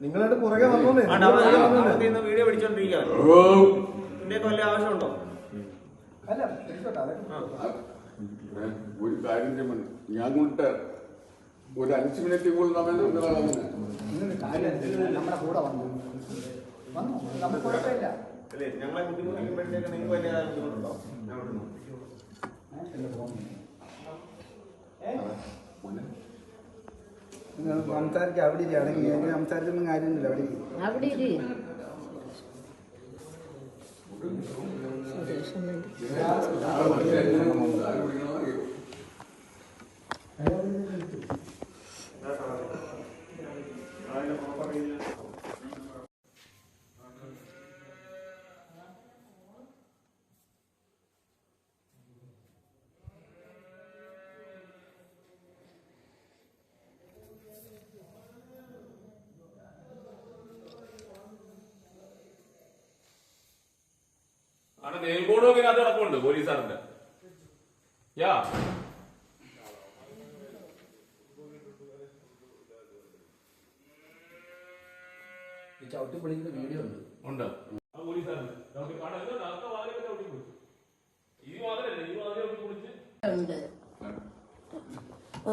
നിങ്ങളായിട്ട് പുറകെ വന്നോന്നേ വീഡിയോ പിടിച്ചോണ്ടിരിക്കാൻ ഇതിന്റെയൊക്കെ ആവശ്യമുണ്ടോ? അല്ല ഒരു കാര്യം ചെയ്യണം. ഞാൻ കൊണ്ട് ഒരു അഞ്ച് മിനിറ്റ് കൂടുതൽ നമ്മുടെ കൂടെ വന്നു. വന്നു നമുക്ക് കുഴപ്പമില്ല. അല്ലേ ഞങ്ങളെ ബുദ്ധിമുട്ടിക്കുമ്പോഴത്തേക്ക് നിങ്ങൾക്ക് വലിയ ബുദ്ധിമുട്ടുണ്ടോ. നിങ്ങൾ സംസാരിക്കുക അവിടെ ഇരി അടങ്ങി എനിക്ക് സംസാരിച്ചൊന്നും കാര്യമൊന്നുമില്ല അവിടെ ഇരി. അവിടെ ഇരി. നെയിൽ ബോർഡും ഒക്കെ അത് കിടപ്പുണ്ട് പോലീസുകാരന്റെ യാ ചവിട്ടി പൊളിക്കുന്ന വീഡിയോ ഉണ്ട് ഉണ്ട് ആ